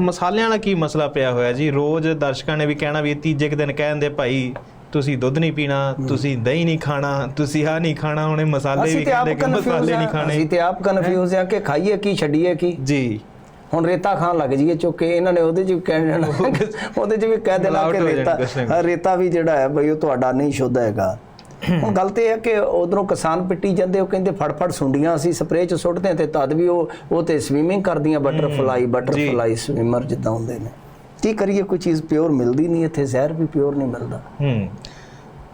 ਮਸਾਲਿਆਂ ਵਾਲਾ ਕੀ ਮਸਲਾ ਪਿਆ ਹੋਇਆ ਜੀ? ਰੋਜ਼ ਦਰਸ਼ਕਾਂ ਨੇ ਵੀ ਕਹਿਣਾ ਵੀ ਤੀਜੇ ਕੁ ਦਿਨ ਕਹਿੰਦੇ ਭਾਈ ਤੁਸੀਂ ਦੁੱਧ ਨਹੀਂ ਪੀਣਾ ਤੁਸੀਂ ਦਹੀਂ ਨਹੀਂ ਖਾਣਾ ਤੁਸੀਂ ਆਹ ਨਹੀਂ ਖਾਣਾ ਹੁਣੇ ਮਸਾਲੇ ਵੀ ਅਸੀਂ ਤੇ ਆਪ ਕਹਿੰਦੇ ਕਿ ਮਸਾਲੇ ਨਹੀਂ ਆ ਖਾਣੇ। ਅਸੀਂ ਤੇ ਆਪ ਕਨਫਿਊਜ਼ ਆ ਕਿ ਖਾਈਏ ਕੀ ਛੱਡੀਏ ਕੀ? ਜੀ। ਹੁਣ ਰੇਤਾ ਖਾਣ ਲੱਗ ਜੀਏ ਚੁੱਕ ਇਹਨਾਂ ਨੇ ਉਹਦੇ ਚ ਵੀ ਕਹਿ ਦੇਣਾ ਉਹਦੇ ਚ ਵੀ ਕਹਿ ਦੇਣਾ ਮਿਲਾਵਟ ਕਿ ਹੋ ਜਾਣੀ ਰੇਤਾ ਕੁਛ ਨਾ ਕੁਛ। ਹਾਂ, ਰੇਤਾ ਵੀ ਜਿਹੜਾ ਹੈ ਬਈ ਉਹ ਤੁਹਾਡਾ ਨਹੀਂ ਸ਼ੁੱਧ ਹੈਗਾ। ਹੁਣ ਗੱਲ ਤੇ ਹੈ ਕਿ ਉਧਰੋਂ ਕਿਸਾਨ ਪਿੱਟੀ ਜਾਂਦੇ ਉਹ ਕਹਿੰਦੇ ਫੜ ਫੜ ਸੁੰਡੀਆਂ ਅਸੀਂ ਸਪਰੇਅ ਚ ਸੁੱਟਦੇ ਤੇ ਤਦ ਵੀ ਉਹ ਉਹ ਤੇ ਸਵੀਮਿੰਗ ਕਰਦੀਆਂ ਬਟਰਫਲਾਈ ਬਟਰਫਲਾਈ ਸਵਿਮਰ ਜਿੱਦਾਂ ਹੁੰਦੇ ਨੇ। ਕੀ ਕਰੀਏ ਕੋਈ ਚੀਜ਼ ਪਿਓਰ ਮਿਲਦੀ ਨਹੀਂ ਇੱਥੇ ਜ਼ਹਿਰ ਵੀ ਪਿਓਰ ਨਹੀਂ ਮਿਲਦਾ। ਹੂੰ।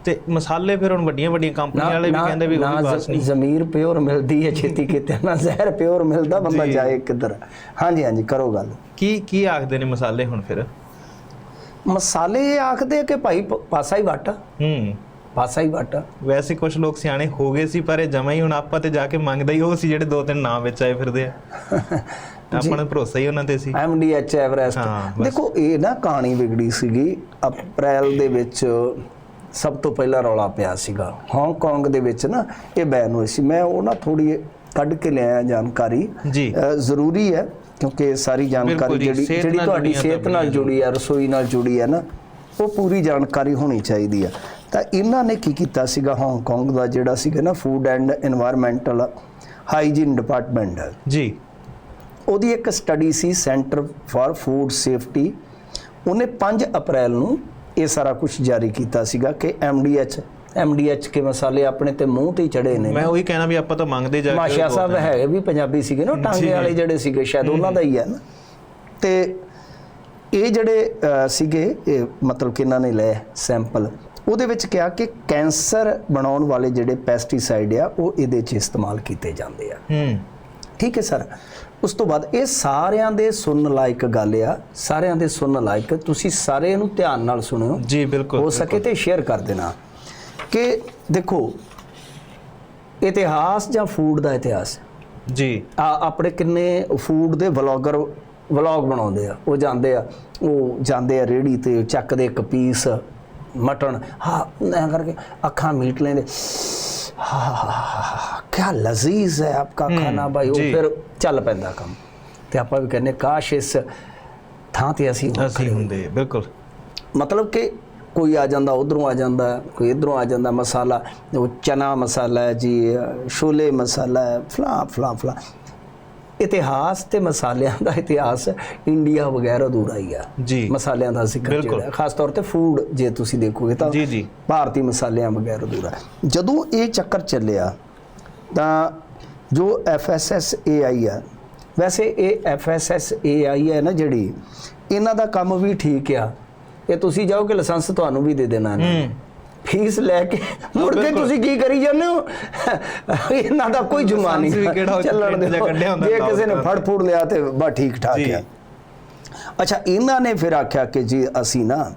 ਤੇ ਮਸਾਲੇ ਫਿਰ ਹੁਣ ਵੱਡੀਆਂ ਵੱਡੀਆਂ ਕੰਪਨੀਆਂ ਵਾਲੇ ਵੀ ਕਹਿੰਦੇ ਵੀ ਵੀ ਬਸ ਨਹੀਂ। ਜ਼ਮੀਰ ਪਿਓਰ ਮਿਲਦੀ ਹੈ ਛੇਤੀ ਕਿਤੇ ਨਾ ਜ਼ਹਿਰ ਪਿਓਰ ਮਿਲਦਾ ਬੰਦਾ। ਜਾਏ ਕਿੱਧਰ। ਹਾਂਜੀ ਹਾਂਜੀ ਕਰੋ ਗੱਲ। ਕੀ ਕੀ ਆਖਦੇ ਨੇ ਮਸਾਲੇ ਹੁਣ ਫਿਰ? ਮਸਾਲੇ ਆਖਦੇ ਕਿ ਭਾਈ ਪਾਸਾ ਹੀ ਵੱਟ। ਹੂੰ। ਪਾਸਾ ਹੀ ਵੱਟ। ਵੈਸੇ ਕੁਝ ਲੋਕ ਸਿਆਣੇ ਹੋ ਗਏ ਸੀ ਪਰ ਇਹ ਜਮਾ ਹੀ ਹੁਣ ਆਪਾਂ ਤੇ ਜਾ ਕੇ ਮੰਗਦਾ ਹੀ ਉਹ ਸੀ ਜਿਹੜੇ ਦੋ ਤਿੰਨ ਨਾਮ ਵਿੱਚ ਆਏ ਫਿਰਦੇ ਆ। ਆਪਾਂ ਨੂੰ ਭਰੋਸਾ ਹੀ ਉਹਨਾਂ ਤੇ ਸੀ। ਐਮਡੀਐਚ ਐਵਰੈਸਟ ਹਾਂ, ਬਸ। ਦੇਖੋ ਇਹ ਨਾ ਕਹਾਣੀ ਵਿਗੜੀ ਸੀਗੀ ਅਪ੍ਰੈਲ ਦੇ ਵਿੱਚ ਸਭ ਤੋਂ ਪਹਿਲਾਂ ਰੌਲਾ ਪਿਆ ਸੀਗਾ। ਹਾਂਗਕਾਂਗ ਦੇ ਵਿੱਚ ਨਾ ਇਹ ਬੈਨ ਹੋਈ ਸੀ। ਮੈਂ ਉਹ ਨਾ ਥੋੜੀ ਕੱਢ ਕੇ ਲਿਆਇਆ ਜਾਣਕਾਰੀ। ਜੀ। ਜ਼ਰੂਰੀ ਹੈ ਕਿਉਂਕਿ ਸਾਰੀ ਜਾਣਕਾਰੀ ਜਿਹੜੀ ਜਿਹੜੀ ਤੁਹਾਡੀ ਆ ਸਿਹਤ ਨਾਲ ਜੁੜੀ ਹੈ ਰਸੋਈ ਨਾਲ ਜੁੜੀ ਹੈ ਨਾ ਉਹ ਪੂਰੀ ਜਾਣਕਾਰੀ ਹੋਣੀ ਚਾਹੀਦੀ ਹੈ ਤਾਂ ਇਹਨਾਂ ਨੇ ਕੀ ਕੀਤਾ ਸੀਗਾ? ਹਾਂਗਕਾਂਗ ਦਾ ਜਿਹੜਾ ਸੀਗਾ ਨਾ food and environmental hygiene department ਜੀ। ਉਹਦੀ ਇੱਕ ਸਟੱਡੀ ਸੀ ਸੈਂਟਰ ਫਾਰ ਫੂਡ ਸੇਫਟੀ ਉਹਨੇ 5 ਅਪ੍ਰੈਲ ਨੂੰ ਇਹ ਸਾਰਾ ਕੁਝ ਜਾਰੀ ਕੀਤਾ ਸੀਗਾ ਕਿ ਐਮਡੀਐਚ ਐਮਡੀਐਚ ਕੇ ਮਸਾਲੇ ਆਪਣੇ ਤੇ ਮੂੰਹ ਤੇ ਹੀ ਚੜੇ ਨੇ। ਮੈਂ ਉਹੀ ਕਹਿਣਾ ਵੀ ਆਪਾਂ ਤਾਂ ਮੰਗਦੇ ਜਾ ਕੇ ਮਾਸ਼ਾ ਸਾਹਿਬ ਹੈ ਵੀ ਪੰਜਾਬੀ ਸੀਗੇ ਨਾ ਟਾਂਗੇ ਵਾਲੇ ਜਿਹੜੇ ਸੀਗੇ ਸ਼ਾਇਦ ਉਹਨਾਂ ਦਾ ਹੀ ਹੈ। ਨਾ। ਤੇ ਇਹ ਜਿਹੜੇ ਸੀਗੇ ਇਹ ਮਤਲਬ ਕਿ ਇਹਨਾਂ ਨੇ ਲਏ ਸੈਂਪਲ ਉਹਦੇ ਵਿੱਚ ਕਿਹਾ ਕਿ ਕੈਂਸਰ ਬਣਾਉਣ ਵਾਲੇ ਜਿਹੜੇ ਪੈਸਟੀਸਾਈਡ ਆ ਉਹ ਇਹਦੇ 'ਚ ਇਸਤੇਮਾਲ ਕੀਤੇ ਜਾਂਦੇ ਆ। ਹੂੰ। ਠੀਕ ਹੈ ਸਰ? ਉਸ ਤੋਂ ਬਾਅਦ ਇਹ ਸਾਰਿਆਂ ਦੇ ਸੁਣਨ ਲਾਇਕ ਗੱਲ ਆ। ਸਾਰਿਆਂ ਦੇ ਸੁਣਨ ਲਾਇਕ ਤੁਸੀਂ ਸਾਰੇ ਇਹਨੂੰ ਧਿਆਨ ਨਾਲ ਸੁਣਿਓ। ਜੀ ਬਿਲਕੁਲ ਹੋ ਸਕੇ ਤੇ ਸ਼ੇਅਰ ਕਰ ਦੇਣਾ ਕਿ ਦੇਖੋ ਇਤਿਹਾਸ ਜਾਂ ਫੂਡ ਦਾ ਇਤਿਹਾਸ। ਜੀ। ਆ ਆਪਣੇ ਕਿੰਨੇ ਫੂਡ ਦੇ ਵਲੌਗਰ ਵਲੌਗ ਬਣਾਉਂਦੇ ਆ ਉਹ ਜਾਂਦੇ ਆ ਉਹ ਜਾਂਦੇ ਆ ਰੇੜੀ ਤੇ ਚੱਕਦੇ ਇੱਕ ਪੀਸ ਮਟਨ। ਹਾਂ ਐਂ ਕਰਕੇ ਅੱਖਾਂ ਮੀਟ ਲੈਂਦੇ। ਹਾਂ ਕੀ ਲਜ਼ੀਜ਼ ਹੈ ਆਪਕਾ ਖਾਣਾ ਭਾਈ। ਉਹ। ਫਿਰ ਚੱਲ ਪੈਂਦਾ ਕੰਮ। ਤੇ ਆਪਾਂ ਵੀ ਕਹਿੰਦੇ ਕਾਸ਼ ਇਸ ਥਾਂ ਤੇ ਅਸੀਂ ਅਸੀਂ ਹੁੰਦੇ ਬਿਲਕੁਲ। ਮਤਲਬ ਕਿ ਕੋਈ ਆ ਜਾਂਦਾ ਉਧਰੋਂ ਆ ਜਾਂਦਾ ਕੋਈ ਇਧਰੋਂ ਆ ਜਾਂਦਾ ਮਸਾਲਾ। ਉਹ ਚਨਾ ਮਸਾਲਾ ਹੈ ਜੀ ਛੋਲੇ ਮਸਾਲਾ ਹੈ ਫਲਾ ਫਲਾ ਫਲਾ। ਇਤਿਹਾਸ ਤੇ ਮਸਾਲਿਆਂ ਦਾ ਇਤਿਹਾਸ ਇੰਡੀਆ ਵਗੈਰ ਅਧੂਰਾ ਹੀ ਆ ਜੀ ਮਸਾਲਿਆਂ ਦਾ ਜ਼ਿਕਰ। ਜਿਹੜਾ ਖਾਸ ਤੌਰ ਤੇ ਫੂਡ ਜੇ ਤੁਸੀਂ ਦੇਖੋਗੇ ਤਾਂ ਜੀ, ਜੀ। ਭਾਰਤੀ ਮਸਾਲਿਆਂ ਵਗੈਰ ਅਧੂਰਾ ਹੈ। ਜਦੋਂ ਇਹ ਚੱਕਰ ਚੱਲਿਆ ਤਾਂ ਜੋ FSSAI ਆ ਵੈਸੇ ਇਹ FSSAI ਹੈ ਨਾ ਜਿਹੜੀ ਇਹਨਾਂ ਦਾ ਕੰਮ ਵੀ ਠੀਕ ਆ ਇਹ ਤੁਸੀਂ ਜਾਓਗੇ ਲਾਇਸੈਂਸ ਤੁਹਾਨੂੰ ਵੀ ਦੇ ਦੇਣਾ ਨੇ ਹੂੰ ਫੀਸ ਲੈ ਕੇ ਮੁੜ ਕੇ। ਤੁਸੀਂ ਕੀ ਕਰੀ ਜਾਂਦੇ ਹੋ ਇਹਨਾਂ ਦਾ ਕੋਈ ਜੁਮਾ ਨਹੀਂ ਚੱਲਣ ਹੁੰਦਾ ਜੇ ਕਿਸੇ ਨੇ। ਫੜ ਫੂੜ ਲਿਆ ਤੇ ਬਸ ਠੀਕ ਠਾਕ। ਆ ਅੱਛਾ ਇਹਨਾਂ ਨੇ ਫਿਰ ਆਖਿਆ ਕਿ ਜੀ ਅਸੀਂ ਨਾ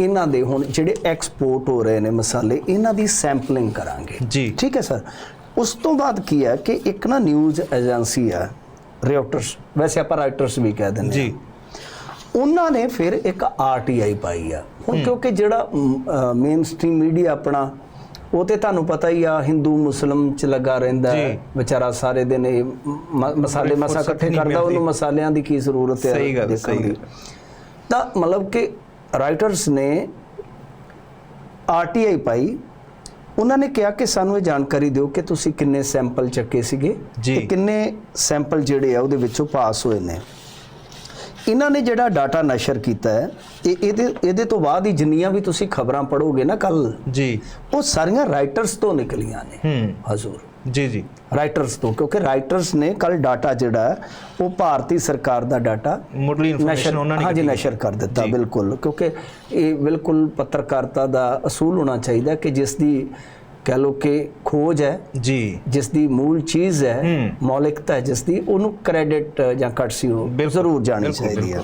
ਇਹਨਾਂ ਦੇ ਹੁਣ ਜਿਹੜੇ ਐਕਸਪੋਰਟ ਹੋ ਰਹੇ ਨੇ ਮਸਾਲੇ ਇਹਨਾਂ ਦੀ ਸੈਂਪਲਿੰਗ ਕਰਾਂਗੇ ਜੀ। ਠੀਕ ਹੈ ਸਰ ਉਸ ਤੋਂ ਬਾਅਦ ਕੀ ਹੈ ਕਿ ਇੱਕ ਨਾ ਨਿਊਜ਼ ਏਜੰਸੀ ਹੈ ਰਿਪੋਰਟਰਸ ਵੈਸੇ ਆਪਾਂ ਰਾਈਟਰਸ ਵੀ ਕਹਿ ਦਿੰਦੇ ਹਾਂ ਜੀ ਉਹਨਾਂ ਨੇ ਫਿਰ ਇੱਕ ਆਰਟੀਆਈ ਪਾਈ ਆ ਹੁਣ ਕਿਉਂਕਿ ਜਿਹੜਾ ਮੇਨ ਸਟ੍ਰੀਮ ਮੀਡੀਆ ਆਪਣਾ ਉਹ ਤੇ ਤੁਹਾਨੂੰ ਪਤਾ ਹੀ ਆ ਹਿੰਦੂ ਮੁਸਲਮ ਚ ਲੱਗਾ ਰਹਿੰਦਾ। ਵਿਚਾਰਾ ਸਾਰੇ ਦਿਨ ਇਹ ਮਸਾਲੇ ਮਸਾ ਇਕੱਠੇ ਕਰਦਾ। ਉਹਨੂੰ ਮਸਾਲਿਆਂ ਦੀ ਕੀ ਜ਼ਰੂਰਤ ਹੈ ਸਹੀ ਗੱਲ, ਸਹੀ। ਗੱਲ। ਤਾਂ ਮਤਲਬ ਕਿ ਰਾਈਟਰਸ ਨੇ ਆਰਟੀਆਈ ਪਾਈ ਉਹਨਾਂ ਨੇ ਕਿਹਾ ਕਿ ਸਾਨੂੰ ਇਹ ਜਾਣਕਾਰੀ ਦਿਓ ਕਿ ਤੁਸੀਂ ਕਿੰਨੇ ਸੈਂਪਲ ਚੱਕੇ ਸੀਗੇ। ਤੇ ਕਿੰਨੇ ਸੈਂਪਲ ਜਿਹੜੇ ਆ ਉਹਦੇ ਵਿੱਚੋਂ ਪਾਸ ਹੋਏ ਨੇ ਇਹਨਾਂ ਨੇ ਜਿਹੜਾ ਡਾਟਾ ਨਸ਼ਰ ਕੀਤਾ ਹੈ ਇਹ ਇਹਦੇ ਇਹਦੇ ਤੋਂ ਬਾਅਦ ਹੀ ਜਿੰਨੀਆਂ ਵੀ ਤੁਸੀਂ ਖਬਰਾਂ ਪੜੋਗੇ ਨਾ ਕੱਲ ਜੀ। ਉਹ ਸਾਰੀਆਂ ਰਾਈਟਰਸ ਤੋਂ ਨਿਕਲੀਆਂ ਨੇ। ਹੂੰ। ਹਜ਼ੂਰ। ਜੀ ਜੀ। ਰਾਈਟਰਸ ਤੋਂ ਕਿਉਂਕਿ ਰਾਈਟਰਸ ਨੇ ਕੱਲ ਡਾਟਾ ਜਿਹੜਾ ਉਹ ਭਾਰਤੀ ਸਰਕਾਰ ਦਾ ਡਾਟਾ ਮੁੱਢਲੀ ਇਨਫੋਰਮੇਸ਼ਨ ਉਹਨਾਂ ਨੇ ਹਾਂਜੀ। ਨਸ਼ਰ ਕਰ ਦਿੱਤਾ ਬਿਲਕੁਲ। ਕਿਉਂਕਿ ਇਹ ਬਿਲਕੁਲ ਪੱਤਰਕਾਰਤਾ ਦਾ ਅਸੂਲ ਹੋਣਾ ਚਾਹੀਦਾ ਕਿ ਜਿਸ ਦੀ ਕਹਿ ਲੋ ਕਿ ਖੋਜ ਹੈ ਜੀ। ਜਿਸ ਦੀ ਮੂਲ ਚੀਜ਼ ਹੈ ਹੂੰ। ਮੌਲਿਕਤਾ ਹੈ ਜਿਸ ਦੀ ਉਹਨੂੰ ਕ੍ਰੈਡਿਟ ਜਾਂ ਕਟਸੀ ਬਿਲਕੁਲ, ਜ਼ਰੂਰ ਜਾਣੀ ਚਾਹੀਦੀ ਹੈ।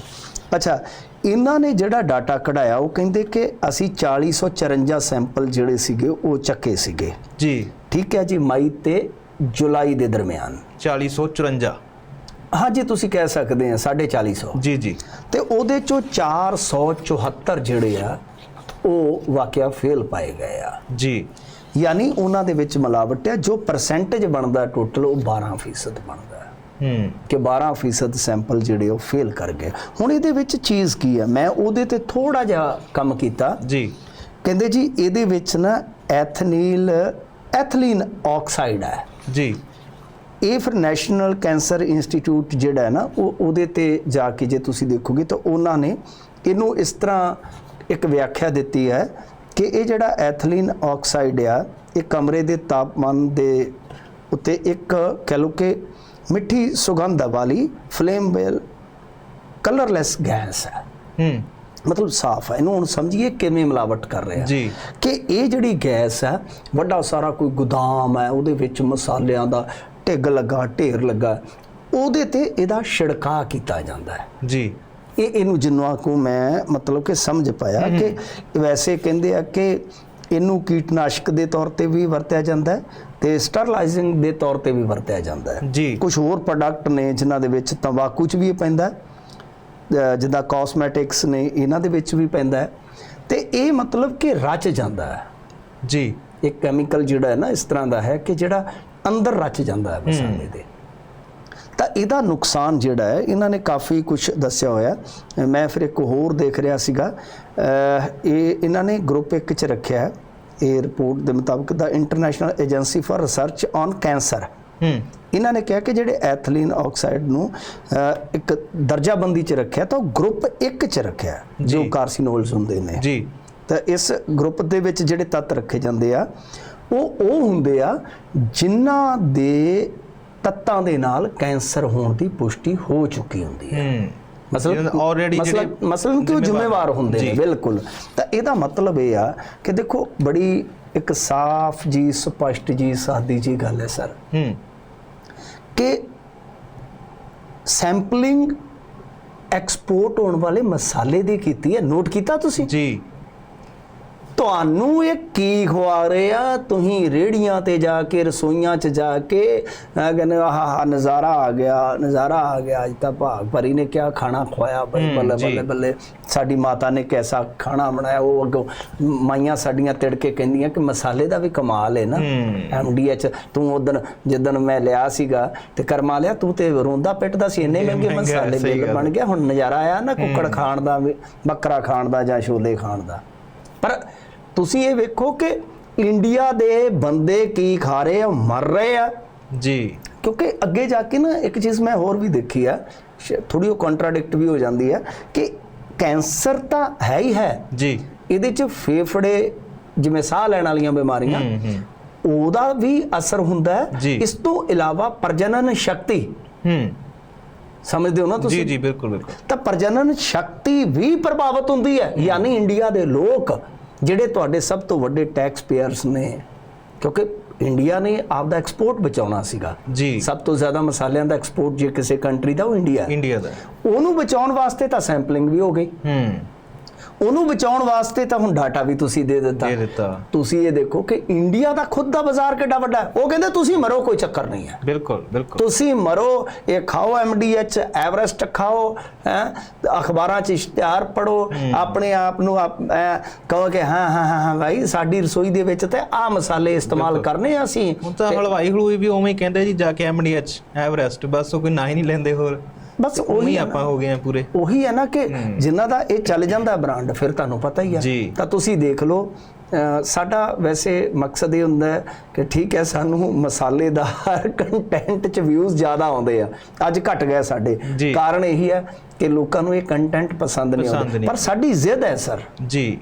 ਅੱਛਾ ਇਹਨਾਂ ਨੇ ਜਿਹੜਾ ਡਾਟਾ ਕਢਾਇਆ ਉਹ ਕਹਿੰਦੇ ਕਿ ਅਸੀਂ 4054 ਸੈਂਪਲ ਜਿਹੜੇ ਸੀਗੇ ਉਹ ਚੱਕੇ ਸੀਗੇ। ਜੀ। ਠੀਕ ਹੈ ਜੀ ਮਈ ਤੇ ਜੁਲਾਈ ਦੇ ਦਰਮਿਆਨ। 4054 ਹਾਂ ਜੀ ਤੁਸੀਂ ਕਹਿ ਸਕਦੇ ਆ 450 ਜੀ ਜੀ। ਤੇ ਉਹਦੇ ਚੋਂ 474 ਜਿਹੜੇ ਆ ਉਹ ਵਾਕਿਆ ਫੇਲ ਪਾਏ ਗਏ ਆ। ਜੀ। ਯਾਨੀ ਉਹਨਾਂ ਦੇ ਵਿੱਚ ਮਿਲਾਵਟ ਹੈ ਜੋ ਪਰਸੈਂਟੇਜ ਬਣਦਾ ਟੋਟਲ ਉਹ 12% ਬਣਦਾ ਹੈ। ਹੂੰ। ਕਿ 12% ਸੈਂਪਲ ਜਿਹੜੇ ਉਹ ਫੇਲ ਕਰ ਗਏ। ਹੁਣ ਇਹਦੇ ਵਿੱਚ ਚੀਜ਼ ਕੀ ਹੈ? ਮੈਂ ਉਹਦੇ ਤੇ ਥੋੜਾ ਜਿਹਾ ਕੰਮ ਕੀਤਾ। ਜੀ। ਕਹਿੰਦੇ ਜੀ ਇਹਦੇ ਵਿੱਚ ਨਾ ਐਥਨੀਲ ਐਥਲੀਨ ਆਕਸਾਈਡ ਹੈ। ਜੀ। ਇਹ ਫਿਰ ਨੈਸ਼ਨਲ ਕੈਂਸਰ ਇੰਸਟੀਚਿਊਟ ਜਿਹੜਾ ਹੈ ਨਾ ਉਹ ਉਹਦੇ ਤੇ ਜਾ ਕੇ ਜੇ ਤੁਸੀਂ ਦੇਖੋਗੇ ਤਾਂ ਉਹਨਾਂ ਨੇ ਇਹਨੂੰ ਇਸ ਤਰ੍ਹਾਂ ਇੱਕ ਵਿਆਖਿਆ ਦਿੱਤੀ ਹੈ ਕਿ ਇਹ ਜਿਹੜਾ ਐਥਲੀਨ ਆਕਸਾਈਡ ਆ ਇਹ ਕਮਰੇ ਦੇ ਤਾਪਮਾਨ ਦੇ ਉੱਤੇ ਇੱਕ ਕਹਿ ਲਓ ਕਿ ਮਿੱਠੀ ਸੁਗੰਧ ਵਾਲੀ ਫਲੇਮੇਬਲ ਕਲਰਲੈਸ ਗੈਸ ਹੈ। ਹੂੰ। ਮਤਲਬ ਸਾਫ਼ ਹੈ। ਇਹਨੂੰ ਹੁਣ ਸਮਝੀਏ ਕਿਵੇਂ ਮਿਲਾਵਟ ਕਰ ਰਿਹਾ ਜੀ। ਕਿ ਇਹ ਜਿਹੜੀ ਗੈਸ ਹੈ ਵੱਡਾ ਸਾਰਾ ਕੋਈ ਗੋਦਾਮ ਹੈ ਉਹਦੇ ਵਿੱਚ ਮਸਾਲਿਆਂ ਦਾ ਢਿੱਗ ਲੱਗਾ ਢੇਰ ਲੱਗਾ ਉਹਦੇ ਤੇ ਇਹਦਾ ਛਿੜਕਾਅ ਕੀਤਾ ਜਾਂਦਾ ਹੈ। ਜੀ। ਇਹ ਇਹਨੂੰ ਜਿੰਨਾ ਕੋ ਮੈਂ ਮਤਲਬ ਕਿ ਸਮਝ ਪਾਇਆ ਕਿ ਵੈਸੇ ਕਹਿੰਦੇ ਆ ਕਿ ਇਹਨੂੰ ਕੀਟਨਾਸ਼ਕ ਦੇ ਤੌਰ ਤੇ ਵੀ ਵਰਤਿਆ ਜਾਂਦਾ ਹੈ ਤੇ ਸਟਰਲਾਈਜ਼ਿੰਗ ਦੇ ਤੌਰ ਤੇ ਵੀ ਵਰਤਿਆ ਜਾਂਦਾ ਹੈ। ਜੀ। ਕੁਝ ਹੋਰ ਪ੍ਰੋਡਕਟ ਨੇ ਜਿਨ੍ਹਾਂ ਦੇ ਵਿੱਚ ਤੰਬਾਕੂ ਚ ਵੀ ਪੈਂਦਾ ਜਿੱਦਾਂ ਕਾਸਮੈਟਿਕਸ ਨੇ ਇਹਨਾਂ ਦੇ ਵਿੱਚ ਵੀ ਪੈਂਦਾ ਹੈ ਤੇ ਇਹ ਮਤਲਬ ਕਿ ਰਚ ਜਾਂਦਾ ਹੈ। ਜੀ। ਇੱਕ ਕੈਮੀਕਲ ਜਿਹੜਾ ਹੈ ਨਾ ਇਸ ਤਰ੍ਹਾਂ ਦਾ ਹੈ ਕਿ ਜਿਹੜਾ ਅੰਦਰ ਰਚ ਜਾਂਦਾ ਹੈ ਮਸਾਲੇ ਦੇ ਇਹਦਾ ਨੁਕਸਾਨ ਜਿਹੜਾ ਹੈ ਇਹਨਾਂ ਨੇ ਕਾਫੀ ਕੁਝ ਦੱਸਿਆ ਹੋਇਆ। ਮੈਂ ਫਿਰ ਇੱਕ ਹੋਰ ਦੇਖ ਰਿਹਾ ਸੀਗਾ। ਇਹ ਇਹਨਾਂ ਨੇ ਗਰੁੱਪ ਇੱਕ ਚ ਰੱਖਿਆ ਹੈ। ਇਹ ਰਿਪੋਰਟ ਦੇ ਮੁਤਾਬਕ ਦਾ International Agency for Research on Cancer ਹੂੰ। ਇਹਨਾਂ ਨੇ ਕਿਹਾ ਕਿ ਜਿਹੜੇ ਐਥਲੀਨ ਆਕਸਾਈਡ ਨੂੰ ਇੱਕ ਦਰਜਾਬੰਦੀ ਚ ਰੱਖਿਆ ਤਾਂ ਉਹ ਗਰੁੱਪ 1 ਚ ਰੱਖਿਆ ਜੀ। ਕਾਰਸੀਨੋਲਸ ਹੁੰਦੇ ਨੇ। ਜੀ। ਤਾਂ ਇਸ ਗਰੁੱਪ ਦੇ ਵਿੱਚ ਜਿਹੜੇ ਤੱਤ ਰੱਖੇ ਜਾਂਦੇ ਆ ਉਹ ਉਹ ਹੁੰਦੇ ਆ ਜਿਨ੍ਹਾਂ ਦੇ ਤੱਤਾਂ ਦੇ ਨਾਲ ਕੈਂਸਰ ਹੋਣ ਦੀ ਪੁਸ਼ਟੀ ਹੋ ਚੁੱਕੀ ਹੁੰਦੀ ਹੈ। ਮਸਲਨ ਮਸਲਨ ਜਿਹੜੇ ਮਸਲਨ ਕਿ ਉਹ ਜ਼ਿੰਮੇਵਾਰ ਹੁੰਦੇ ਨੇ। ਬਿਲਕੁਲ। ਤਾਂ ਇਹਦਾ ਮਤਲਬ ਇਹ ਆ ਕਿ ਦੇਖੋ ਬੜੀ ਇੱਕ ਸਾਫ਼ ਜੀ ਸਪਸ਼ਟ ਜੀ ਸਾਦੀ ਜੀ ਗੱਲ ਹੈ ਸਰ। ਹੂੰ। ਕਿ ਸੈਂਪਲਿੰਗ ਐਕਸਪੋਰਟ ਹੋਣ ਵਾਲੇ ਮਸਾਲੇ ਦੀ ਕੀਤੀ ਹੈ। ਨੋਟ ਕੀਤਾ ਤੁਸੀਂ? ਜੀ। ਤੁਹਾਨੂੰ ਇਹ ਕੀ ਖਵਾ ਰਹੇ ਆ? ਤੁਸੀਂ ਰੇੜੀਆਂ ਤੇ ਜਾ ਕੇ ਰਸੋਈਆਂ 'ਚ ਜਾ ਕੇ ਕਹਿੰਦੇ ਆਹ ਨਜ਼ਾਰਾ ਆ ਗਿਆ ਨਜ਼ਾਰਾ ਆ ਗਿਆ। ਅੱਜ ਤਾਂ ਭਾਗ ਭਰੀ ਨੇ ਕਿਆ ਖਾਣਾ ਖਵਾਇਆ ਬੱਲੇ ਹੂੰ, ਬੱਲੇ। ਬੱਲੇ ਬੱਲੇ। ਸਾਡੀ ਮਾਤਾ ਨੇ ਕੈਸਾ ਖਾਣਾ ਬਣਾਇਆ? ਉਹ ਅੱਗੋਂ ਮਾਈਆਂ ਸਾਡੀਆਂ ਤਿੜ ਕੇ ਕਹਿੰਦੀਆਂ ਕਿ ਮਸਾਲੇ ਦਾ ਵੀ ਕਮਾਲ ਹੈ। ਨਾ। ਐਮਡੀਐਚ ਤੂੰ ਉਦੋਂ ਜਿੱਦਣ ਮੈਂ ਲਿਆ ਸੀਗਾ ਤੇ ਕਰਮਾ ਲਿਆ ਤੂੰ ਤੇ ਰੋਂਦਾ ਪਿੱਟਦਾ ਸੀ। ਇੰਨੇ ਮਹਿੰਗੇ ਮਸਾਲੇ ਬਿੱਲ। ਬਣ ਗਿਆ ਹੁਣ ਨਜ਼ਾਰਾ ਆਇਆ ਨਾ ਕੁੱਕੜ ਖਾਣ ਦਾ ਬੱਕਰਾ ਖਾਣ ਦਾ ਜਾਂ ਛੋਲੇ ਖਾਣ ਦਾ। ਪਰ ਤੁਸੀਂ ਇਹ ਵੇਖੋ ਕਿ ਇੰਡੀਆ ਦੇ ਬੰਦੇ ਕੀ ਖਾ ਰਹੇ ਆ ਮਰ ਰਹੇ ਆ। ਜੀ। ਕਿਉਂਕਿ ਅੱਗੇ ਜਾ ਕੇ ਨਾ ਇੱਕ ਚੀਜ਼ ਮੈਂ ਹੋਰ ਵੀ ਦੇਖੀ ਆ ਥੋੜੀ ਉਹ ਕੰਟਰਾਡਿਕਟ ਵੀ ਹੋ ਜਾਂਦੀ ਹੈ ਕਿ ਕੈਂਸਰ ਤਾਂ ਹੈ ਹੀ ਹੈ। ਜੀ। ਇਹਦੇ ਚ ਫੇਫੜੇ ਜਿਵੇਂ ਸਾਹ ਲੈਣ ਵਾਲੀਆਂ ਬਿਮਾਰੀਆਂ ਉਹਦਾ ਵੀ ਅਸਰ ਹੁੰਦਾ ਹੈ। ਜੀ। ਇਸ ਤੋਂ ਇਲਾਵਾ ਪ੍ਰਜਨਨ ਸ਼ਕਤੀ। ਹੂੰ। ਸਮਝਦੇ ਹੋ ਨਾ ਜੀ ਤੁਸੀਂ? ਜੀ ਬਿਲਕੁਲ ਬਿਲਕੁਲ। ਤਾਂ ਪ੍ਰਜਨਨ ਸ਼ਕਤੀ ਵੀ ਪ੍ਰਭਾਵਿਤ ਹੁੰਦੀ ਹੈ। ਯਾਨੀ ਇੰਡੀਆ ਦੇ ਲੋਕ ਜਿਹੜੇ ਤੁਹਾਡੇ ਸਭ ਤੋਂ ਵੱਡੇ ਟੈਕਸ ਪੇਅਰਸ ਨੇ ਕਿਉਂਕਿ ਇੰਡੀਆ ਨੇ ਆਪਦਾ ਐਕਸਪੋਰਟ ਬਚਾਉਣਾ ਸੀਗਾ। ਜੀ। ਸਭ ਤੋਂ ਜ਼ਿਆਦਾ ਮਸਾਲਿਆਂ ਦਾ ਐਕਸਪੋਰਟ ਜੇ ਕਿਸੇ ਕੰਟਰੀ ਦਾ ਉਹ ਇੰਡੀਆ ਇੰਡੀਆ ਦਾ। ਉਹਨੂੰ ਬਚਾਉਣ ਵਾਸਤੇ ਤਾਂ ਸੈਂਪਲਿੰਗ ਵੀ ਹੋ ਗਈ। ਹੂੰ। ਉਹਨੂੰ ਬਚਾਉਣ ਵਾਸਤੇ ਤਾਂ ਹੁਣ ਡਾਟਾ ਵੀ ਤੁਸੀਂ ਦੇ ਦਿੱਤਾ। ਦੇ ਦਿੱਤਾ। ਤੁਸੀਂ ਇਹ ਦੇਖੋ ਕਿ ਇੰਡੀਆ ਦਾ ਖੁਦ ਦਾ ਬਾਜ਼ਾਰ ਕਿੱਡਾ ਵੱਡਾ ਹੈ। ਉਹ ਕਹਿੰਦੇ ਤੁਸੀਂ ਮਰੋ ਕੋਈ ਚੱਕਰ ਨਹੀਂ ਹੈ। ਬਿਲਕੁਲ ਬਿਲਕੁਲ। ਤੁਸੀਂ ਮਰੋ ਇਹ ਖਾਓ ਐਮਡੀਐਚ ਐਵਰੈਸਟ ਖਾਓ ਹੈ ਅਖਬਾਰਾਂ 'ਚ ਇਸ਼ਤਿਹਾਰ ਪੜੋ ਆਪਣੇ ਆਪ ਨੂੰ ਕਹੋ ਕਿ ਹਾਂ ਹਾਂ ਹਾਂ ਹਾਂ ਭਾਈ ਸਾਡੀ ਰਸੋਈ ਦੇ ਵਿੱਚ ਤੇ ਆ ਮਸਾਲੇ ਇਸਤੇਮਾਲ ਕਰਨੇ ਆ ਅਸੀਂ। ਹੁਣ ਤਾਂ ਹਲਵਾਈ ਹਲੂਈ ਵੀ ਉਵੇਂ ਹੀ ਕਹਿੰਦੇ ਜੀ ਜਾ ਕੇ ਐਮਡੀਐਚ ਐਵਰੈਸਟ ਬਸ ਉਹ ਕੋਈ ਨਾਂ ਹੀ ਨਹੀਂ ਲੈਂਦੇ ਹੋਰ। ਬਸ ਉਹੀ ਆਪਾਂ ਹੋ ਗਏ ਆ ਪੂਰੇ। ਉਹੀ ਹੈ ਨਾ ਕਿ ਜਿਨ੍ਹਾਂ ਦਾ ਇਹ ਚੱਲ ਜਾਂਦਾ ਬ੍ਰਾਂਡ ਫਿਰ ਤੁਹਾਨੂੰ ਪਤਾ ਹੀ ਜੀ। ਤਾਂ ਤੁਸੀਂ ਦੇਖ ਲਓ ਸਾਡਾ ਵੈਸੇ ਮਕਸਦ ਇਹ ਹੁੰਦਾ ਹੈ ਕਿ ਠੀਕ ਹੈ ਸਾਨੂੰ ਮਸਾਲੇਦਾਰ ਕੰਟੈਂਟ 'ਚ ਵਿਊਜ਼ ਜ਼ਿਆਦਾ ਆਉਂਦੇ ਆ। ਅੱਜ ਘਟ ਗਏ ਸਾਡੇ। ਕਾਰਨ ਇਹੀ ਹੈ ਕਿ ਲੋਕਾਂ ਨੂੰ ਇਹ ਕੰਟੈਂਟ ਪਸੰਦ ਨਹੀਂ ਆਉਂਦਾ। ਪਰ ਸਾਡੀ ਜ਼ਿੱਦ ਹੈ ਸਰ। ਜੀ।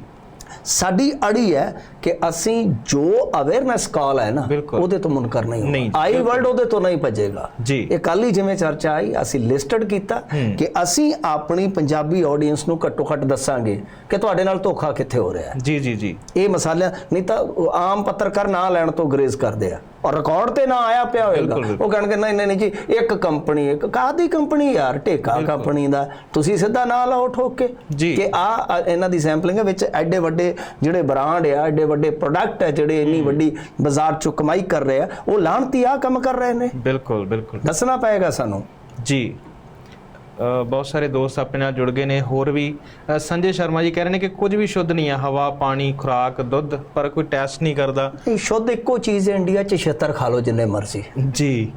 ਸਾਡੀ ਅੜੀ ਹੈ ਕਿ ਅਸੀਂ ਜੋ ਅਵੇਅਰਨੈਸ ਕਾਲ ਹੈ ਨਾ। ਉਹਦੇ ਤੋਂ ਮੁਨਕਰ ਨਹੀਂ ਆਈ ਵਰਲਡ ਉਹਦੇ ਤੋਂ ਨਹੀਂ ਭੱਜੇਗਾ। ਜੀ। ਇਹ ਕੱਲ ਹੀ ਜਿਵੇਂ ਚਰਚਾ ਆਈ ਅਸੀਂ ਲਿਸਟਡ ਕੀਤਾ ਕਿ ਅਸੀਂ ਆਪਣੀ ਪੰਜਾਬੀ ਆਡੀਅנס ਨੂੰ ਘੱਟੋ ਘੱਟ ਦੱਸਾਂਗੇ ਕਿ ਤੁਹਾਡੇ ਨਾਲ ਧੋਖਾ ਕਿੱਥੇ ਹੋ ਰਿਹਾ ਹੈ। ਜੀ ਜੀ ਜੀ। ਇਹ ਮਸਾਲਿਆਂ ਨਹੀਂ ਤਾਂ ਆਮ ਪੱਤਰਕਾਰ ਨਾਂ ਲੈਣ ਤੋਂ ਗਰੇਜ਼ ਕਰਦੇ ਆ। ਔਰ ਰਿਕਾਰਡ ਤੇ ਨਾ ਆਇਆ ਪਿਆ ਹੋਏਗਾ। ਉਹ ਕਹਿਣਗੇ ਨਹੀਂ ਨਹੀਂ ਨਹੀਂ ਜੀ ਇੱਕ ਕੰਪਨੀ ਇੱਕ ਕਾਦੀ ਕੰਪਨੀ ਯਾਰ? ਢੇਕਾ ਕੰਪਨੀ ਦਾ। ਤੁਸੀਂ ਸਿੱਧਾ ਨਾਂ ਲਾਓ ਠੋਕ ਕੇ। ਕਿ ਆ ਇਹਨਾਂ ਦੀ ਸੈਂਪਲਿੰਗ ਵਿੱਚ ਐਡੇ ਵੱਡੇ ਜਿਹੜੇ ਬ੍ਰਾਂਡ ਆ ਐਡੇ ਵੱਡੇ ਪ੍ਰੋਡਕਟ ਆ ਜਿਹੜੇ ਇੰਨੀ ਵੱਡੀ ਬਾਜ਼ਾਰ ਚੋਂ ਕਮਾਈ ਕਰ ਰਹੇ ਆ ਉਹ ਲਾਹਣਤੀ ਆ ਕੰਮ ਕਰ ਰਹੇ ਨੇ। ਬਿਲਕੁਲ ਬਿਲਕੁਲ। ਦੱਸਣਾ ਪਏਗਾ ਸਾਨੂੰ। ਜੀ। ਬਹੁਤ ਸਾਰੇ ਦੋਸਤ ਆਪਣੇ ਨਾਲ ਜੁੜ ਗਏ ਨੇ ਹੋਰ ਵੀ ਸੰਜੇ ਸ਼ਰਮਾ ਜੀ ਕਹਿ ਰਹੇ ਨੇ ਕਿ ਕੁਝ ਵੀ ਸ਼ੁੱਧ ਨਹੀਂ ਹੈ ਹਵਾ ਪਾਣੀ ਖੁਰਾਕ ਦੁੱਧ ਪਰ ਕੋਈ ਟੈਸਟ ਨਹੀਂ ਕਰਦਾ। ਸ਼ੁੱਧ ਇੱਕੋ ਚੀਜ਼ ਹੈ ਇੰਡੀਆ 'ਚ ਛੇਤਰ ਖਾ ਲਓ ਜਿੰਨੇ ਮਰਜ਼ੀ। ਜੀ।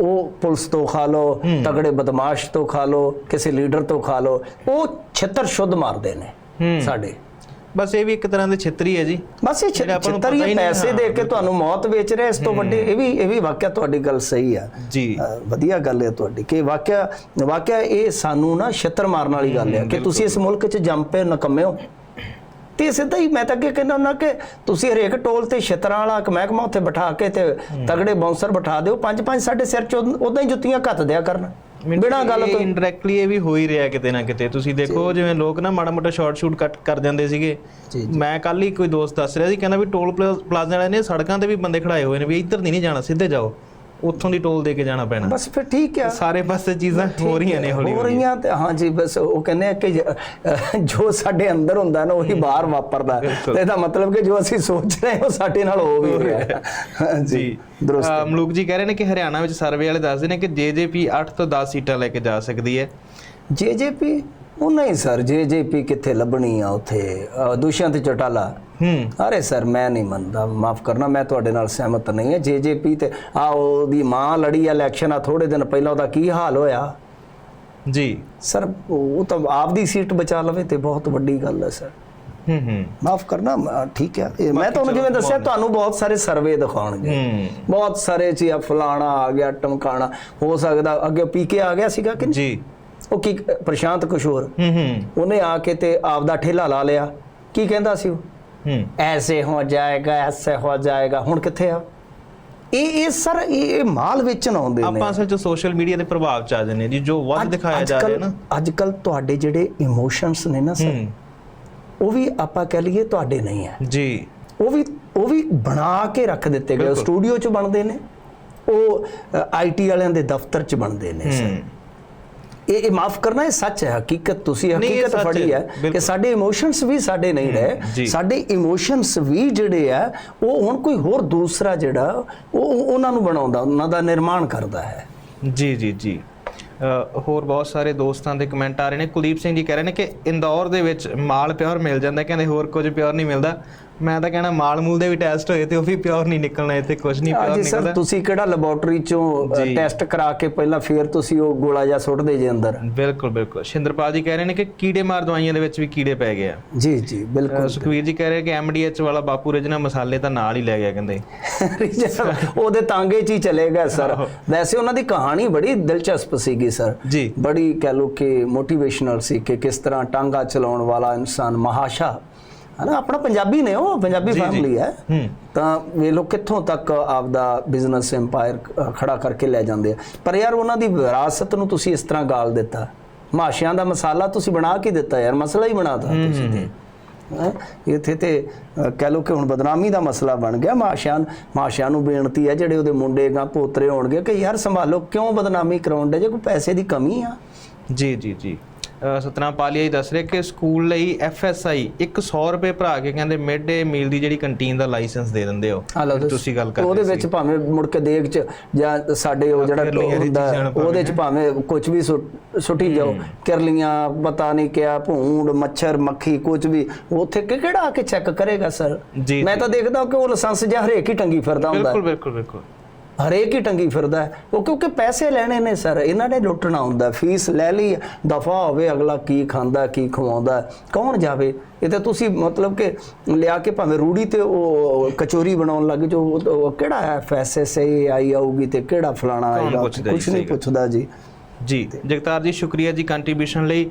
ਉਹ ਪੁਲਿਸ ਤੋਂ ਖਾ ਲਓ ਤਗੜੇ ਬਦਮਾਸ਼ ਤੋਂ ਖਾ ਲਓ ਕਿਸੇ ਲੀਡਰ ਤੋਂ ਖਾ ਲਓ ਉਹ ਛਿੱਤਰ ਸ਼ੁੱਧ ਮਾਰਦੇ ਨੇ ਸਾਡੇ। ਬਸ ਇਹ ਵੀ ਇੱਕ ਤਰ੍ਹਾਂ ਦੇ ਛਿੱਤਰੀ ਹੈ ਜੀ। ਬਸ ਇਹ ਜਿਹੜੇ ਆਪਾਂ ਨੂੰ ਛਿੱਤਰ ਹੀ ਪੈਸੇ ਦੇ ਕੇ ਤੁਹਾਨੂੰ ਮੌਤ ਵੇਚ ਰਿਹਾ ਇਸ ਤੋਂ ਵੱਡੇ ਇਹ ਵੀ ਇਹ ਵੀ ਵਾਕਿਆ ਤੁਹਾਡੀ ਗੱਲ ਸਹੀ ਆ। ਜੀ। ਵਧੀਆ ਗੱਲ ਹੈ ਤੁਹਾਡੀ ਕਿ ਵਾਕਿਆ ਵਾਕਿਆ ਇਹ ਸਾਨੂੰ ਨਾ ਛਿੱਤਰ ਮਾਰਨ ਵਾਲੀ ਗੱਲ ਹੈ ਕਿ ਤੁਸੀਂ ਇਸ ਮੁਲਕ 'ਚ ਜੰਮ ਪਏ ਨਕਮੇ ਹੋ ਤੇ ਸਿੱਧਾ ਹੀ ਮੈਂ ਤਾਂ ਅੱਗੇ ਕਹਿੰਦਾ ਹੁੰਦਾ ਕਿ ਤੁਸੀਂ ਹਰੇਕ ਟੋਲ ਤੇ ਛਿੱਤਰਾਂ ਵਾਲਾ ਇੱਕ ਮਹਿਕਮਾ ਉੱਥੇ ਬਿਠਾ ਕੇ ਤੇ ਤਗੜੇ ਬਾਉਂਸਰ ਬਿਠਾ ਦਿਓ ਪੰਜ ਪੰਜ ਸਾਡੇ ਸਿਰ 'ਚ ਉਦਾਂ ਹੀ ਜੁੱਤੀਆਂ ਘੱਤ ਦਿਆ ਕਰਨ। ਬਿਨਾਂ ਗੱਲ ਤੋਂ ਇਨਡਾਇਰੈਕਟਲੀ ਇਹ ਵੀ ਹੋ ਹੀ ਰਿਹਾ ਕਿਤੇ ਨਾ ਕਿਤੇ। ਤੁਸੀਂ ਦੇਖੋ ਜਿਵੇਂ ਲੋਕ ਨਾ ਮਾੜਾ ਮੋਟਾ ਸ਼ਾਰਟ ਸ਼ੂਟ ਕੱਟ ਕਰ ਜਾਂਦੇ ਸੀਗੇ। ਮੈਂ ਕੱਲ ਹੀ ਕੋਈ ਦੋਸਤ ਦੱਸ ਰਿਹਾ ਸੀ ਕਹਿੰਦਾ ਵੀ ਟੋਲ ਪਲਾ- ਪਲਾਜ਼ਾ ਵਾਲਿਆਂ ਨੇ ਸੜਕਾਂ ਤੇ ਵੀ ਬੰਦੇ ਖੜਾਏ ਹੋਏ ਨੇ ਵੀ ਇੱਧਰ ਨਹੀਂ ਜਾਣਾ ਸਿੱਧੇ ਜਾਓ। ਉੱਥੋਂ ਦੀ ਟੋਲ ਦੇ ਕੇ ਜਾਣਾ ਪੈਣਾ। ਬਸ ਫਿਰ ਠੀਕ ਆ। ਸਾਰੇ ਪਾਸੇ ਚੀਜ਼ਾਂ ਹੋ ਰਹੀਆਂ ਨੇ ਹੌਲੀ ਹੋ ਰਹੀਆਂ ਤੇ ਹਾਂ ਜੀ ਬਸ ਉਹ ਕਹਿੰਦੇ ਆ ਕਿ ਜ- ਸਾਡੇ ਅੰਦਰ ਹੁੰਦਾ ਨਾ ਉਹੀ ਬਾਹਰ ਵਾਪਰਦਾ। ਤੇ ਇਹਦਾ ਮਤਲਬ ਕਿ ਜੋ ਅਸੀਂ ਸੋਚ ਰਹੇ ਹਾਂ ਉਹ ਸਾਡੇ ਨਾਲ ਹੋ ਵੀ ਰਿਹਾ। ਹੈ। ਹਾਂ ਜੀ ਜੀ। ਦਰੁਸਤ। ਮਲੂਕ ਜੀ ਕਹਿ ਰਹੇ ਨੇ ਕਿ ਹਰਿਆਣਾ ਵਿੱਚ ਸਰਵੇ ਵਾਲੇ ਦੱਸਦੇ ਨੇ ਕਿ ਜੇਜੇਪੀ 8 ਤੋਂ 10 ਸੀਟਾਂ ਲੈ ਕੇ ਜਾ ਸਕਦੀ ਹੈ। ਜੇਜੇਪੀ ਉਹ ਨਹੀਂ ਸਰ ਜੇਜੇਪੀ ਕਿੱਥੇ ਲੱਭਣੀ ਆ ਉੱਥੇ ਦੁਸ਼ਯੰਤ ਚੌਟਾਲਾ। ਹੂੰ। ਅਰੇ ਸਰ ਮੈਂ ਨਹੀਂ ਮੰਨਦਾ ਮਾਫ ਕਰਨਾ ਮੈਂ ਤੁਹਾਡੇ ਨਾਲ ਸਹਿਮਤ ਨਹੀਂ ਹਾਂ। ਜੇਜੇਪੀ ਤੇ ਆ ਉਹਦੀ ਮਾਂ ਲੜੀ ਇਲੈਕਸ਼ਨ ਆ ਥੋੜੇ ਦਿਨ ਪਹਿਲਾਂ ਉਹਦਾ ਕੀ ਹਾਲ ਹੋਇਆ? ਜੀ। ਸਰ ਉਹ ਤਾਂ ਆਪਦੀ ਸੀਟ ਬਚਾ ਲਵੇ ਤੇ ਬਹੁਤ ਵੱਡੀ ਗੱਲ ਹੈ ਸਰ। ਹੂੰ ਹੂੰ। ਮਾਫ ਕਰਨਾ ਠੀਕ ਹੈ। ਮੈਂ ਤੁਹਾਨੂੰ ਜਿਵੇਂ ਦੱਸਿਆ ਤੁਹਾਨੂੰ ਬਹੁਤ ਸਾਰੇ ਸਰਵੇ ਦਿਖਾਉਣਗੇ। ਬਹੁਤ ਸਾਰੇ ਜੀ ਆ ਫਲਾਣਾ ਆ ਗਿਆ ਟਮਕਾਣਾ। ਹੋ ਸਕਦਾ ਅੱਗੇ ਪੀਕੇ ਆ ਗਿਆ ਸੀਗਾ ਕਿ? ਜੀ। ਉਹ ਕੀ ਪ੍ਰਸ਼ਾਂਤ ਕਿਸ਼ੋਰ। ਹੂੰ ਹੂੰ। ਉਹਨੇ ਆ ਕੇ ਤੇ ਆਪਦਾ ਠੇਲਾ ਲਾ ਲਿਆ। ਕੀ ਕਹਿੰਦਾ ਸੀ ਉਹ? ਹੂੰ। ਐਸੇ ਹੋ ਜਾਏਗਾ ਐਸੇ ਹੋ ਜਾਏਗਾ। ਹੁਣ ਕਿੱਥੇ ਆ? ਇਹ ਇਹ ਸਰ ਇਹ ਮਾਲ ਵੇਚਣ ਆਉਂਦੇ ਨੇ। ਆਪਾਂ ਅਸਲ ਚ ਸੋਸ਼ਲ ਮੀਡੀਆ ਦੇ ਪ੍ਰਭਾਵ ਚ ਆ ਜਾਂਦੇ ਜੀ ਜੋ ਵੱਧ ਦਿਖਾਇਆ ਜਾ ਰਿਹਾ ਨਾ। ਅੱਜ ਕੱਲ ਤੁਹਾਡੇ ਜਿਹੜੇ ਇਮੋਸ਼ਨਸ ਨੇ ਨਾ ਸਰ ਉਹ ਵੀ ਆਪਾਂ ਕਹਿ ਲਈਏ ਤੁਹਾਡੇ ਨਹੀਂ ਹੈ। ਜੀ। ਉਹ ਵੀ ਉਹ ਵੀ ਬਣਾ ਕੇ ਰੱਖ ਦਿੱਤੇ ਗਏ। ਸਟੂਡੀਓ 'ਚ ਬਣਦੇ ਨੇ। ਉਹ ਆਈਟੀ ਵਾਲਿਆਂ ਦੇ ਦਫ਼ਤਰ 'ਚ ਬਣਦੇ ਨੇ ਸਰ। ਇਹ ਇਹ ਮਾਫ ਕਰਨਾ ਇਹ ਸੱਚ ਹੈ ਹਕੀਕਤ ਤੁਸੀਂ ਹਕੀਕਤ ਫੜੀ ਹੈ, ਕਿ। ਸਾਡੇ ਇਮੋਸ਼ਨਸ ਵੀ ਸਾਡੇ ਨਹੀਂ। ਰਹੇ ਸਾਡੇ ਇਮੋਸ਼ਨਸ ਵੀ ਜਿਹੜੇ ਆ ਉਹ ਹੁਣ ਕੋਈ ਹੋਰ ਦੂਸਰਾ ਜਿਹੜਾ ਉਹ ਉਹ ਉਹਨਾਂ ਨੂੰ ਬਣਾਉਂਦਾ ਉਹਨਾਂ ਦਾ ਨਿਰਮਾਣ ਕਰਦਾ ਹੈ। ਜੀ ਜੀ ਜੀ। ਹੋਰ ਬਹੁਤ ਸਾਰੇ ਦੋਸਤਾਂ ਦੇ ਕਮੈਂਟ ਆ ਰਹੇ ਨੇ। ਕੁਲਦੀਪ ਸਿੰਘ ਜੀ ਕਹਿ ਰਹੇ ਨੇ ਕਿ ਇੰਦੌਰ ਦੇ ਵਿੱਚ ਮਾਲ ਪਿਓਰ ਮਿਲ ਜਾਂਦਾ ਕਹਿੰਦੇ ਹੋਰ ਕੁਝ ਪਿਓਰ ਨਹੀਂ ਮਿਲਦਾ। ਮੈਂ ਤਾਂ ਕਹਿਣਾ ਮਾਲ ਮੂਲ ਦੇ ਵੀ ਟੈਸਟ ਹੋਏ ਤੇ ਉਹ ਵੀ ਪਿਓਰ ਨਹੀਂ ਨਿਕਲਣਾ ਇੱਥੇ ਕੁਝ ਨਹੀਂ ਪਿਓਰ ਜੀ ਸਰ ਨਿਕਲਦਾ। ਤੁਸੀਂ ਕਿਹੜਾ ਲੈਬੋਰੇਟਰੀ ਚੋਂ। ਟੈਸਟ ਕਰਾ ਕੇ ਪਹਿਲਾਂ ਫੇਰ ਤੁਸੀਂ ਉਹ ਗੋਲਾ ਜਾਂ ਸੁੱਟਦੇ ਜੇ ਅੰਦਰ? ਬਿਲਕੁਲ ਬਿਲਕੁਲ। ਸ਼ਿੰਦਰਪਾਲ ਜੀ ਕਹਿ ਰਹੇ ਨੇ ਕਿ ਕੀੜੇ ਮਾਰ ਦਵਾਈਆਂ ਦੇ ਵਿੱਚ ਵੀ ਕੀੜੇ ਪੈ ਗਏ ਆ। ਜੀ ਜੀ ਬਿਲਕੁਲ। ਸੁਖਵੀਰ ਜੀ ਕਹਿ ਰਹੇ ਕਿ ਐਮਡੀਐਚ ਵਾਲਾ ਬਾਪੂ ਰਜਨਾ ਮਸਾਲੇ ਤਾਂ ਨਾਲ ਹੀ ਲੈ ਗਿਆ ਕਹਿੰਦੇ। ਉਹਦੇ ਤਾਂਗੇ 'ਚ ਹੀ ਚਲੇਗਾ ਸਰ। ਵੈਸੇ ਉਹਨਾਂ ਦੀ ਕਹਾਣੀ ਬੜੀ ਦਿਲਚਸਪ ਸੀਗੀ ਸਰ। ਜੀ। ਬੜੀ ਕਹਿ ਲੋ ਕਿ ਮੋਟੀਵੇਸ਼ਨਲ ਸੀ ਕਿ ਕਿਸ ਤਰ੍ਹਾਂ ਟਾਂਗਾ ਚਲਾਉਣ ਵਾਲਾ ਇਨਸਾਨ ਮਹਾਸ਼ਾ ਹਨਾ ਆਪਣਾ ਪੰਜਾਬੀ ਨੇ ਉਹ ਪੰਜਾਬੀ ਫੈਮਿਲੀ ਹੈ। ਤਾਂ ਵੇ ਲੋਕ ਕਿੱਥੋਂ ਤੱਕ ਆਪਦਾ ਬਿਜ਼ਨਸ ਐਮਪਾਇਰ ਖੜਾ ਕਰਕੇ ਲੈ ਜਾਂਦੇ ਆ। ਪਰ ਯਾਰ ਉਹਨਾਂ ਦੀ ਵਿਰਾਸਤ ਨੂੰ ਤੁਸੀਂ ਇਸ ਤਰ੍ਹਾਂ ਗਾਲ ਦਿੱਤਾ। ਮਾਸ਼ਿਆਂ ਦਾ ਮਸਾਲਾ ਤੁਸੀਂ ਬਣਾ ਕੇ ਦਿੱਤਾ ਯਾਰ ਮਸਲਾ ਹੀ ਬਣਾਤਾ ਤੁਸੀਂ ਤੇ? ਇੱਥੇ ਤੇ ਕਹਿ ਲੋ ਕਿ ਹੁਣ ਬਦਨਾਮੀ ਦਾ ਮਸਲਾ ਬਣ ਗਿਆ। ਮਾਸ਼ਿਆਂ ਮਾਸ਼ਿਆਂ ਨੂੰ ਬੇਨਤੀ ਹੈ ਜਿਹੜੇ ਉਹਦੇ ਮੁੰਡੇ ਗਾਂ ਪੋਤਰੇ ਹੋਣਗੇ ਕਿ ਯਾਰ ਸੰਭਾਲੋ ਕਿਉਂ ਬਦਨਾਮੀ ਕਰਾਉਣ ਦੇ ਜੇ ਕੋਈ ਪੈਸੇ ਦੀ ਕਮੀ ਆ? ਜੀ ਜੀ ਜੀ। ਸਤਨਾਮ ਪਾਲੀਆ ਜੀ ਦੱਸ ਰਹੇ ਕਿ ਸਕੂਲ ਲਈ ਐਫਐਸਆਈ 100 ਰੁਪਏ ਭਰਾ ਕੇ ਕਹਿੰਦੇ ਮਿਡ ਡੇ ਮੀਲ ਦੀ ਜਿਹੜੀ ਕੰਟੀਨ ਦਾ ਲਾਇਸੈਂਸ ਦੇ ਦਿੰਦੇ ਹੋ। ਤੁਸੀਂ ਗੱਲ ਕਰ ਉਹਦੇ ਵਿੱਚ ਭਾਵੇਂ ਮੁੜ ਕੇ ਦੇਗ ਚ ਜਾਂ ਸਾਡੇ ਉਹ ਜਿਹੜਾ ਹੁੰਦਾ ਉਹਦੇ ਚ ਭਾਵੇਂ ਕੁਝ ਵੀ ਸੁੱਟ- ਜਾਓ। ਕਿਰਲੀਆਂ ਪਤਾ ਨਹੀਂ ਕਿਆ ਭੂੰਡ ਮੱਛਰ ਮੱਖੀ ਕੁਝ ਵੀ ਉੱਥੇ ਕਿ- ਕਿਹੜਾ ਆ ਕੇ ਚੈੱਕ ਕਰੇਗਾ ਸਰ ਜੀ, ਮੈਂ ਤਾਂ ਦੇਖਦਾ ਕਿ ਉਹ ਲਾਇਸੈਂਸ ਜਿਹਾ ਹਰੇਕ ਹੀ ਟੰਗੀ ਫਿਰਦਾ ਹੁੰਦਾ। ਬਿਲਕੁਲ ਬਿਲਕੁਲ ਬਿਲਕੁਲ। ਹਰੇਕ ਹੀ ਟੰਗੀ ਫਿਰਦਾ। ਉਹ ਕਿਉਂਕਿ ਪੈਸੇ ਲੈਣੇ ਨੇ ਸਰ ਇਹਨਾਂ ਨੇ ਲੁੱਟਣਾ ਹੁੰਦਾ ਫੀਸ ਲੈ ਲਈ ਦਫਾ ਹੋਵੇ ਅਗਲਾ ਕੀ ਖਾਂਦਾ ਕੀ ਖਵਾਉਂਦਾ ਕੌਣ ਜਾਵੇ? ਇਹ ਤਾਂ ਤੁਸੀਂ ਮਤਲਬ ਕਿ ਲਿਆ ਕੇ ਭਾਵੇਂ ਰੂੜੀ ਤੇ ਉਹ ਕਚੋਰੀ ਬਣਾਉਣ ਲੱਗ ਜੋ ਕਿਹੜਾ ਹੈ ਐਫਐਸਐਸਏ ਆਈ ਆਊਗੀ ਤੇ ਕਿਹੜਾ ਫਲਾਣਾ ਆਏਗਾ ਕੁਝ ਨਹੀਂ। ਪੁੱਛਦਾ ਜੀ। ਜੀ ਜਗਤਾਰ ਜੀ ਸ਼ੁਕਰੀਆ ਜੀ ਕੰਟਰੀਬਿਊਸ਼ਨ ਲਈ।